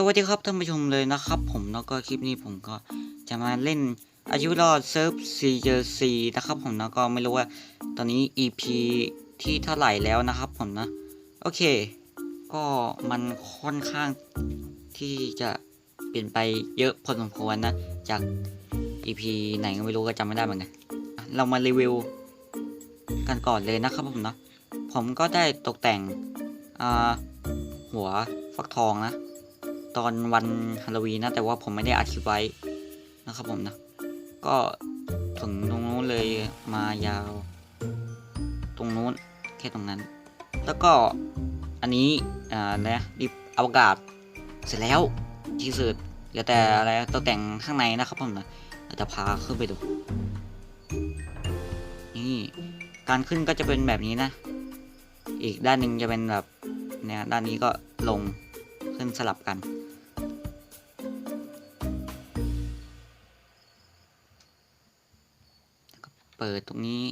สวัสดีครับท่านผู้ชมเลยนะครับ ผมแล้วก็คลิปนี้ผมก็จะมาเล่นอายุรอดเซิร์ฟซีเจอซีนะครับ ผมแล้วก็ไม่รู้ว่าตอนนี้ EP ที่เท่าไหร่แล้วนะครับผมนะ โอเค ก็มันค่อนข้างที่จะเปลี่ยนไปเยอะพอสมควรนะ จาก EP ไหนก็ไม่รู้ก็จำไม่ได้เหมือนกันเรามารีวิวกันก่อนเลยนะครับผมนะผมก็ได้ตกแต่งหัวฟักทองนะ ตอนวันฮาโลวีนนะแต่ว่าผมไม่ได้อัดคลิปไว้นะครับผมนะ ก็ถึงตรงนู้นเลยมายาว ตรงนู้นแค่ตรงนั้น แล้วก็อันนี้อ่านะดิบอวกาศเสร็จแล้วที่สุดเหลือแต่อะไรตกแต่งข้างในนะครับผมนะเราจะพาขึ้นไปดูนี่การขึ้นก็จะเป็นแบบนี้นะ อีกด้านหนึ่งจะเป็นแบบเนี่ยด้านนี้ก็ลง ขึ้นสลับกัน เปิดตรงนี้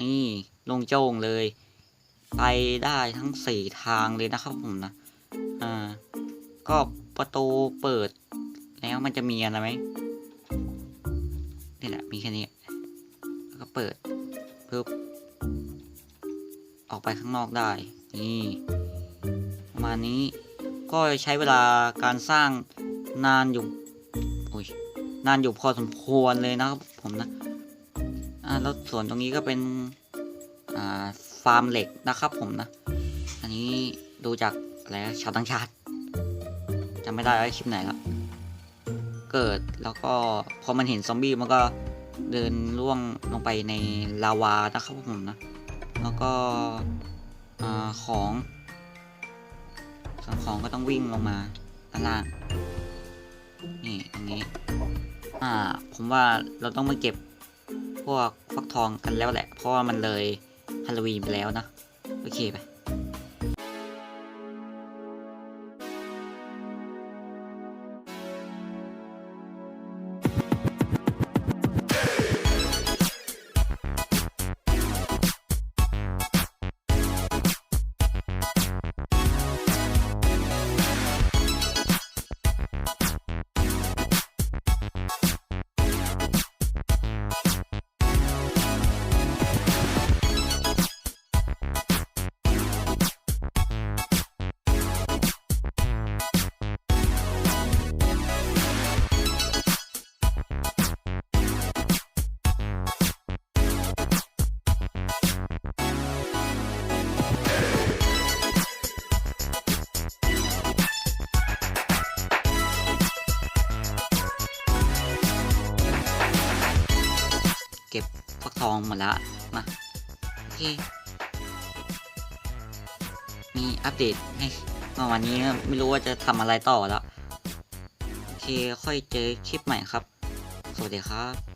นี่โลงโจ้งเลย ไปได้ทั้งสี่ทางเลยนะครับผมนะ อ่า ก็ประตูเปิด แล้วมันจะมีอะไรไหมนี่แหละ มีแค่นี้ แล้วก็เปิดปึ๊บออกไปข้างนอกได้ นี่ มาณนี้ ก็ใช้เวลาการสร้างนานอยู่โอ้ยนานอยู่พอสมควรเลยนะครับผมนะอ่าแล้วส่วนตรงนี้ก็เป็นอ่าฟาร์มเหล็กนะครับผมนะ อันนี้ดูจากอะไรชาวต่างชาติจำไม่ได้ว่าคลิปไหนแล้วเกิดแล้วก็พอมันเห็นซอมบี้มันก็เดินล่วงลงไปในลาวานะครับผมนะ แล้วก็อของ ส่วนของก็ต้องวิ่งลงมาด้านล่าง นี่ตรงนี้ อ่า ผมว่าเราต้องมาเก็บพวกฟักทองกันแล้วแหละ เพราะว่ามันเลยฮาโลวีนไปแล้วนะ โอเคไป ฟักทองหมดละมาโอเคมีอัปเดตให้มาวันนี้ไม่รู้ว่าจะทำอะไรต่อแล้ว โอเคค่อยเจอคลิปใหม่ครับ สวัสดีครับ